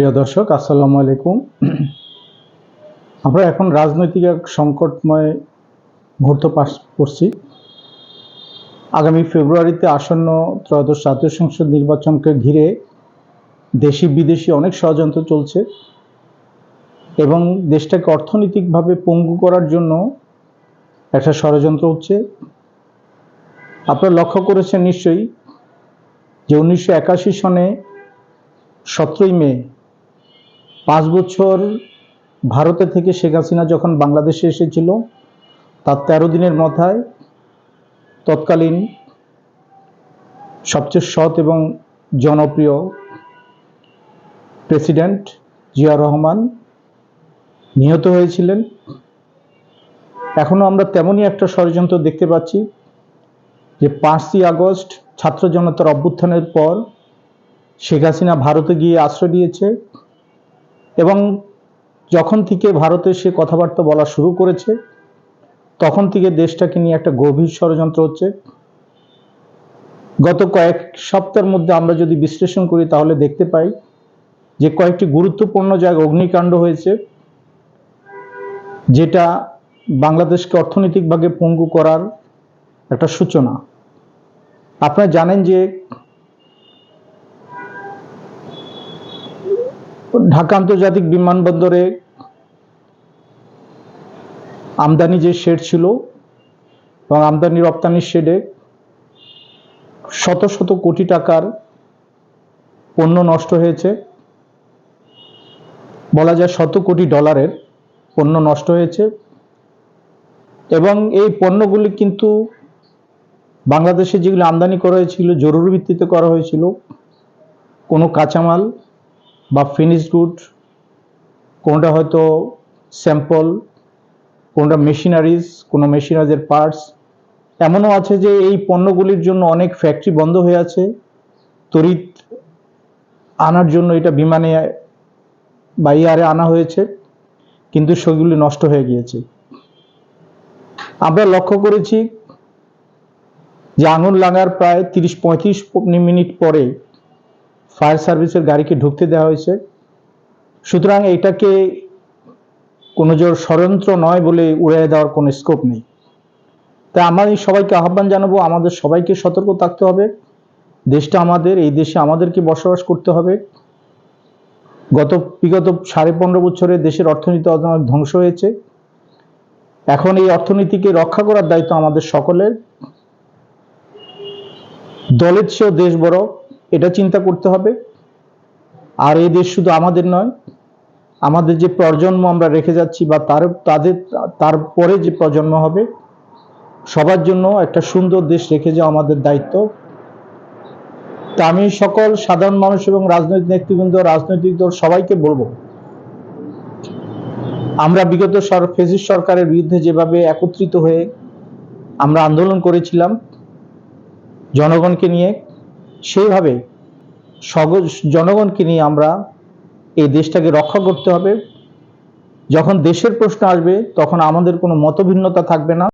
প্রিয় দর্শক, আসসালামু আলাইকুম। আমরা এখন রাজনৈতিক এক সংকটময় মুহূর্ত পাস করছি। আগামী ফেব্রুয়ারিতে আসন্ন ত্রয়োদশ জাতীয় সংসদ নির্বাচনকে ঘিরে দেশি বিদেশি অনেক ষড়যন্ত্র চলছে এবং দেশটাকে অর্থনৈতিকভাবে পঙ্গু করার জন্য একটা ষড়যন্ত্র হচ্ছে আপনারা লক্ষ্য করেছেন নিশ্চয়ই যে উনিশশো একাশি সনে সতেরোই মে পাঁচ বছর ভারতে থেকে শেখ হাসিনা যখন বাংলাদেশে এসেছিল, তার তেরো দিনের মাথায় তৎকালীন সবচেয়ে সৎ এবং জনপ্রিয় প্রেসিডেন্ট জিয়া রহমান নিহত হয়েছিলেন। এখনও আমরা তেমনই একটা ষড়যন্ত্র দেখতে পাচ্ছি যে পাঁচই আগস্ট ছাত্র জনতার অভ্যুত্থানের পর শেখ হাসিনা ভারতে গিয়ে আশ্রয় দিয়েছে এবং যখন থেকে ভারতে সে কথাবার্তা বলা শুরু করেছে, তখন থেকে দেশটাকে নিয়ে একটা গভীর ষড়যন্ত্র হচ্ছে। গত কয়েক সপ্তাহের মধ্যে আমরা যদি বিশ্লেষণ করি, তাহলে দেখতে পাই যে কয়েকটি গুরুত্বপূর্ণ জায়গায় অগ্নিকাণ্ড হয়েছে, যেটা বাংলাদেশকে অর্থনৈতিকভাবে পঙ্গু করার একটা সূচনা। আপনারা জানেন যে ঢাকা আন্তর্জাতিক বিমানবন্দরে আমদানি যে শেড ছিল এবং আমদানি রপ্তানির শেডে শত শত কোটি টাকার পণ্য নষ্ট হয়েছে। বলা যায় শত কোটি ডলারের পণ্য নষ্ট হয়েছে এবং এই পণ্যগুলি কিন্তু বাংলাদেশে যেগুলো আমদানি করা হয়েছিল, জরুরি ভিত্তিতে করা হয়েছিল, কোনো কাঁচামাল বা ফিনিশ গুড কোনোটা হয়তো স্যাম্পল কোনোটা মেশিনারিজ কোনো মেশিনারিজের পার্টস এমনও আছে যে এই পণ্যগুলির জন্য অনেক ফ্যাক্টরি বন্ধ হয়ে আছে, তড়িৎ আনার জন্য এটা বিমানে বা ইয়ারে আনা হয়েছে, কিন্তু সেগুলি নষ্ট হয়ে গিয়েছে। আমরা লক্ষ্য করেছি যে আঙুল লাগার প্রায় তিরিশ পঁয়ত্রিশ মিনিট পরে ফায়ার সার্ভিসের গাড়িকে ঢুকতে দেওয়া হয়েছে। সুতরাং এটাকে কোনো জোর ষড়যন্ত্র নয় বলে উড়িয়ে দেওয়ার কোনো স্কোপ নেই। তাই আমি সবাইকে আহ্বান জানাব, আমাদের সবাইকে সতর্ক থাকতে হবে। দেশটা আমাদের, এই দেশে আমাদেরকে বসবাস করতে হবে। গত বিগত সাড়ে পনেরো বছরে দেশের অর্থনীতি অনেক ধ্বংস হয়েছে। এখন এই অর্থনীতিকে রক্ষা করার দায়িত্ব আমাদের সকলের। দলের চেয়েও দেশ বড়। এটা চিন্তা করতে হবে। আর এই দেশ শুধু আমাদের নয়, আমাদের যে প্রজন্ম আমরা রেখে যাচ্ছি বা তার, তাদের তারপরে যে প্রজন্ম হবে, সবার জন্য একটা সুন্দর দেশ রেখে যাওয়া আমাদের দায়িত্ব। তা আমি সকল সাধারণ মানুষ এবং রাজনৈতিক নেতৃবৃন্দ, রাজনৈতিক দল সবাইকে বলব, আমরা বিগত সর, ফেসিস সরকারের বিরুদ্ধে যেভাবে একত্রিত হয়ে আমরা আন্দোলন করেছিলাম, জনগণকে নিয়ে সেইভাবে সগজ জনগণকে নিয়ে আমরা এই দেশটাকে রক্ষা করতে হবে। যখন দেশের প্রশ্ন আসবে, তখন আমাদের কোনো মতভিন্নতা থাকবে না।